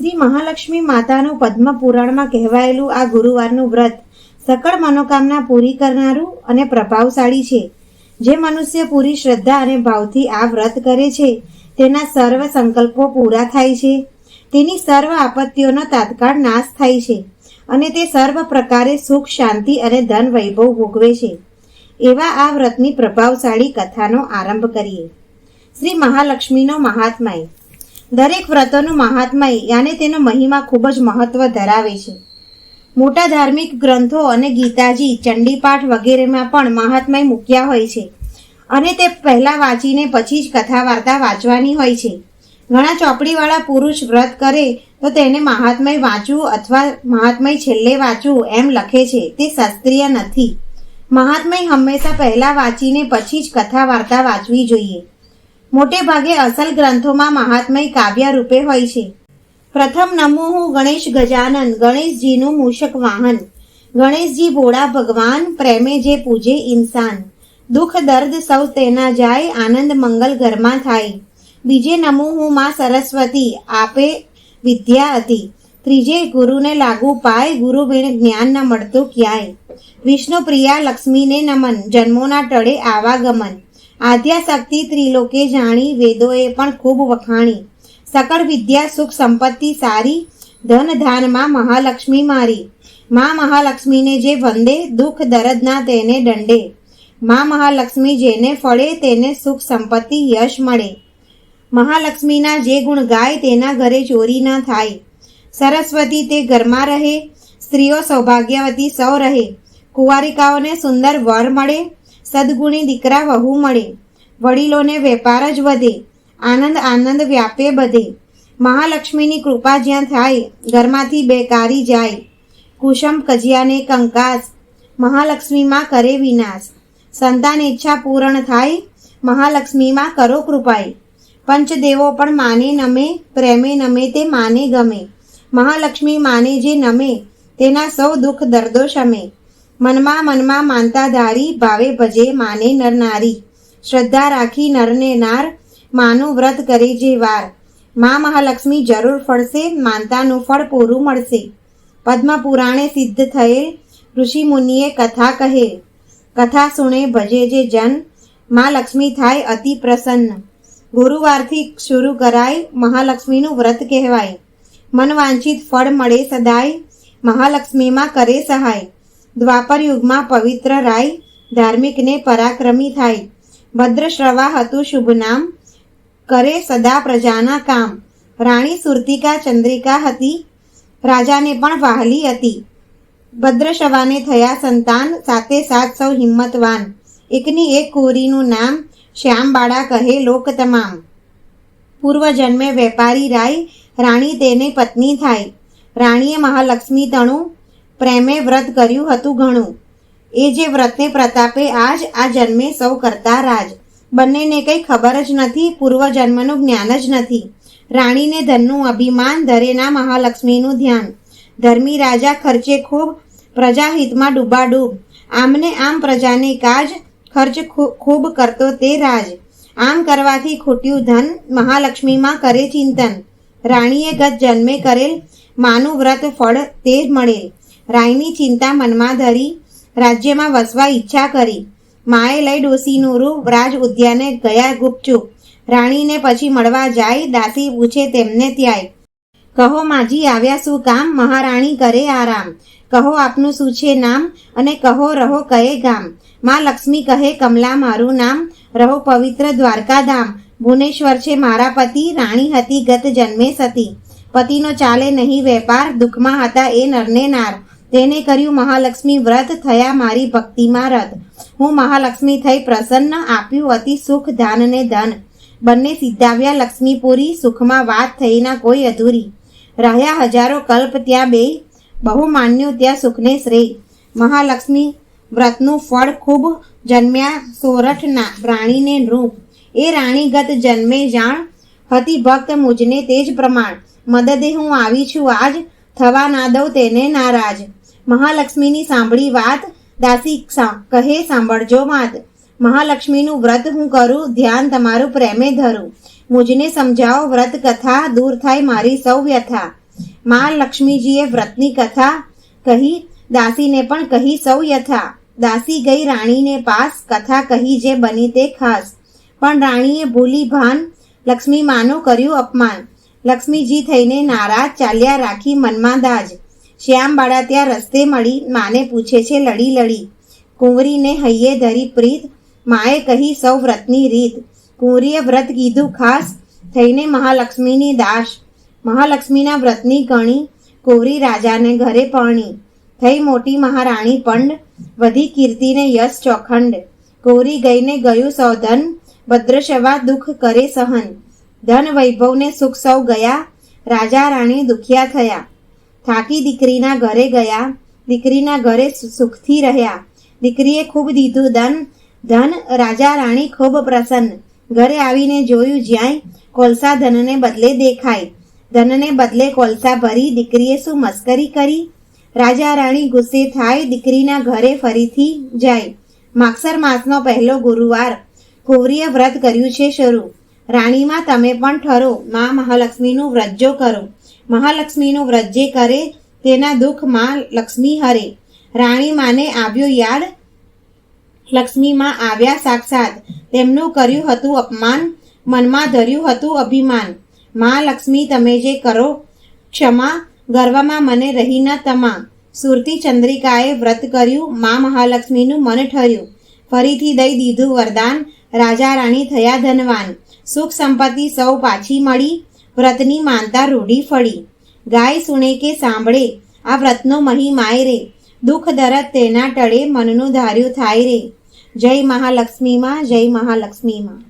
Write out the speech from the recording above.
શ્રી મહાલક્ષ્મી માતાનું પદ્મ પુરાણમાં કહેવાયેલું આ ગુરુવારનું વ્રત સકળ મનોકામના પૂરી કરનારું અને પ્રભાવશાળી છે. જે મનુષ્ય પૂરી શ્રદ્ધા અને ભાવથી આ વ્રત કરે છે, તેના સર્વ સંકલ્પો પૂરા થાય છે. તેની સર્વ આપત્તિઓનો તાત્કાળ નાશ થાય છે અને તે સર્વ પ્રકારે સુખ, શાંતિ અને ધન વૈભવ ભોગવે છે. એવા આ વ્રતની પ્રભાવશાળી કથાનો આરંભ કરીએ. શ્રી મહાલક્ષ્મીનો મહાત્માય દરેક વ્રતોનું મહાત્મય, યાને તેનો મહિમા ખૂબ જ મહત્વ ધરાવે છે. મોટા ધાર્મિક ગ્રંથો અને ગીતાજી, ચંડીપાઠ વગેરેમાં પણ મહાત્મય મૂક્યા હોય છે. અને તે પહેલાં વાંચીને પછી જ કથા વાર્તા વાંચવાની હોય છે. ઘણા ચોપડીવાળા પુરુષ વ્રત કરે તો તેને મહાત્મય વાંચવું અથવા મહાત્મય છેલ્લે વાંચવું એમ લખે છે. તે શાસ્ત્રીય નથી. મહાત્મય હંમેશા પહેલાં વાંચીને પછી જ કથા વાર્તા વાંચવી જોઈએ. મોટે ભાગે અસલ ગ્રંથોમાં મહાત્મય કાવ્ય રૂપે હોય છે. પ્રથમ નમો ગણેશ ગજાનન, ગણેશજીનું મૂષક વાહન. ગણેશજી ભોળા ભગવાન, પ્રેમે જે પૂજે ઇન્સાન. દુઃખ દર્દ સૌ તેના જાય, આનંદ મંગલ ઘરમાં થાય. બીજે નમો હું માં સરસ્વતી, આપે વિદ્યા હતી ત્રીજે ગુરુને લાગુ પાય ગુરુ વિણ જ્ઞાન ન મળતું ક્યાંય. વિષ્ણુ પ્રિયા લક્ષ્મીને નમન, જન્મોના ટળે આવાગમન. આદ્યાશક્તિ ત્રિલોકે જાણી, વેદોએ પણ ખૂબ વખાણી. સકળ વિદ્યા, સુખ સંપત્તિ સારી, ધન ધાનમાં મહાલક્ષ્મી મારી. મા મહાલક્ષ્મીને જે વંદે, દુઃખ દરદના તેને દંડે. મા મહાલક્ષ્મી જેને ફળે, તેને સુખ સંપત્તિ યશ મળે. મહાલક્ષ્મીના જે ગુણ ગાય, તેના ઘરે ચોરી ન થાય. સરસ્વતી તે ઘરમાં રહે, સ્ત્રીઓ સૌભાગ્યવતી સૌ રહે. કુંવારિકાઓને સુંદર વર મળે સદગુણી દીકરા વહુ મળે. વડીલોને વેપાર જ વધે. આનંદ આનંદ વ્યાપે બધે. મહાલક્ષ્મીની કૃપા જ્યાં થાય, ઘરમાંથી બેકારી જાય. કુસુમ, કજિયાને કંકાસ. મહાલક્ષ્મીમાં કરે વિનાશ. સંતાન ઈચ્છા પૂર્ણ થાય, મહાલક્ષ્મીમાં કરો કૃપાઈ પંચદેવો પણ માને નમે, પ્રેમે નમે તે માને ગમે. મહાલક્ષ્મી માને જે નમે, તેના સૌ દુઃખ દર્દો શમે. મનમાં મનમાં માનતા ધારી, ભાવે ભજે, માને નરનારી શ્રદ્ધા રાખી નરને નાર, માનું વ્રત કરે જે વાર. મા મહાલક્ષ્મી જરૂર ફળશે, માનતાનું ફળ પૂરું મળશે. પદ્મ પુરાણે સિદ્ધ થયેલ ઋષિ મુનિએ કથા કહે. કથા સુણે ભજે જે જન, મા લક્ષ્મી થાય અતિ પ્રસન્ન. ગુરુવારથી શરૂ કરાય, મહાલક્ષ્મીનું વ્રત કહેવાય. મનવાંછિત ફળ મળે સદાય, મહાલક્ષ્મીમાં કરે સહાય. દ્વાપર યુગમાં પવિત્ર રાય ધાર્મિકને પરાક્રમી થાય. ભદ્રશ્રવા હતું શુભ નામ. કરે સદા પ્રજાના કામ. રાણી સુરતિકા ચંદ્રિકા હતી. રાજાને પણ વહાલી હતી. ભદ્રશ્રવાને થયા સંતાન, સાથે સાત સૌ હિંમતવાન. એકની એક કોરીનું નામ શ્યામબાળા કહે લોક તમામ. પૂર્વ જન્મે વેપારી રાય રાણી તેને પત્ની થાય. રાણીએ મહાલક્ષ્મી તણું પ્રેમે વ્રત કર્યું હતું ઘણું. એ જે વ્રતને પ્રતાપે આજ આ જન્મે સૌ કરતા રાજ. બંનેને કંઈ ખબર જ નથી, પૂર્વજન્મનું જ્ઞાન જ નથી. રાણીને ધનનું અભિમાન, ધરેના મહાલક્ષ્મીનું ધ્યાન. ધર્મી રાજા ખર્ચે ખૂબ પ્રજાહિતમાં ડૂબાડૂબ. આમને આમ પ્રજાને કાજ ખર્ચ ખૂબ કરતો તે રાજ. આમ કરવાથી ખૂટ્યું ધન મહાલક્ષ્મીમાં કરે ચિંતન. રાણીએ ગત જન્મે કરેલ માનું વ્રત ફળ તે જ મળેલ. રાયની ચિંતા મનમાં ધરી, રાજ્યમાં વસવા ઈચ્છા કરી. માએ લઈ ડોસીનું રૂ રાજ ઉદ્યાને ગયા ગુપચુપ. રાણીને પછી મળવા જાય, દાસી પૂછે તેમને ત્યાંય. કહો માજી, આવ્યા શું કામ? મહારાણી કરે આરામ. કહો આપનું શું છે નામ? અને કહો રહો કયે ગામ? માં લક્ષ્મી કહે, કમલા, મારું નામ રહો પવિત્ર દ્વારકાધામ. ભુવનેશ્વર છે મારા પતિ, રાણી હતી ગત જન્મે સતી. પતિનો ચાલે નહીં વેપાર, દુઃખમાં હતા એ નરને નાર. તેને કર્યું મહાલક્ષ્મી વ્રત થયા મારી ભક્તિમાં રત. હું મહાલક્ષ્મી થઈ પ્રસન્ન, આપ્યું અતિ સુખ ધાન ને ધન. બંને સિદ્ધાવ્યા લક્ષ્મીપુરી, સુખમાં વાત થઈના કોઈ અધૂરી. રહ્યા હજારો કલ્પ ત્યાં બે, બહુ માન્યું ત્યાં સુખને શ્રેય. મહાલક્ષ્મી વ્રતનું ફળ ખૂબ જન્મ્યા સોરઠના રાણીને નૃપ એ રાણીગત જન્મે જાણ, હતી ભક્ત મુજને તે જ પ્રમાણ. મદદે હું આવી છું આજ, થવા ના દઉં તેને નારાજ. મહાલક્ષ્મીની સાંભળી વાત, દાસી કહે, સાંભળજો વાત. મહાલક્ષ્મીનું વ્રત હું કરું, ધ્યાન તમારું પ્રેમે ધરું. મુજને સમજાવો વ્રત કથા, દૂર થાય મારી સૌ વ્યથા. મા લક્ષ્મીજીએ વ્રતની કથા કહી, દાસીને પણ કહી સૌ યથા દાસી ગઈ રાણીને પાસ, કથા કહી જે બની તે ખાસ. પણ રાણીએ ભૂલી ભાન, લક્ષ્મી માનું કર્યું અપમાન. લક્ષ્મીજી થઈને નારાજ ચાલ્યા રાખી મનમાં દાજ. શ્યામ બાળા ત્યાં રસ્તે મળી માને પૂછે છે, લડી લડી. કુંવરીને હૈયે ધરી પ્રીત, માએ કહી સૌ વ્રતની રીત. કુંવરીએ વ્રત કીધું ખાસ, થઈને મહાલક્ષ્મીની દાસ. મહાલક્ષ્મીના વ્રતની ગણી કુંવરી રાજાને ઘરે પરણી. થઈ મોટી મહારાણી પંડ, વધી કીર્તિને યશ ચોખંડ. કુંવરી ગઈને ગયું સૌધન, ભદ્રશવા દુઃખ કરે સહન. ધન વૈભવને સુખ સૌ ગયા, રાજા રાણી દુખિયા થયા. થાકી દીકરીના ઘરે ગયા. દીકરીના ઘરે સુખથી રહ્યા. દીકરીએ ખૂબ દીધું. ધન ધન રાજા રાણી ખૂબ પ્રસન્ન. ઘરે આવીને જોયું જ્યાંય કોલસા ધનને બદલે દેખાય. ધનને બદલે કોલસા ભરી દીકરીએ શું મસ્કરી કરી? રાજા રાણી ગુસ્સે થાય દીકરીના ઘરે ફરીથી જાય. માગસર માસનો પહેલો ગુરુવાર. કુંવરીએ વ્રત કર્યું છે શરૂ. રાણીમાં તમે પણ ઠરો. મા મહાલક્ષ્મીનું વ્રત જો કરો. મહાલક્ષ્મીનું વ્રત જે કરે તેના દુઃખમાં લક્ષ્મી હરે. રાણી માને આવ્યો યાદ. લક્ષ્મીમાં આવ્યા સાક્ષાત. તેમનું કર્યું હતું અપમાન. મનમાં ધર્યું હતું અભિમાન. મા લક્ષ્મી, તમે જે કરો ક્ષમા, ગર્વમાં મને રહી ન તમા. સુરતી ચંદ્રિકાએ વ્રત કર્યું. મા મહાલક્ષ્મીનું મન ઠર્યું. ફરીથી દઈ દીધું વરદાન. રાજા રાણી થયા ધનવાન. સુખ સંપત્તિ સૌ પાછી મળી. વ્રતની માનતા રૂઢી ફળી. ગાય સુણે કે સાંભળે, આ વ્રતનો મહિમાય રે. દુઃખ દરદ તેના ટળે, મનનું ધાર્યું થાય રે. જય મહાલક્ષ્મીમાં જય મહાલક્ષ્મીમાં.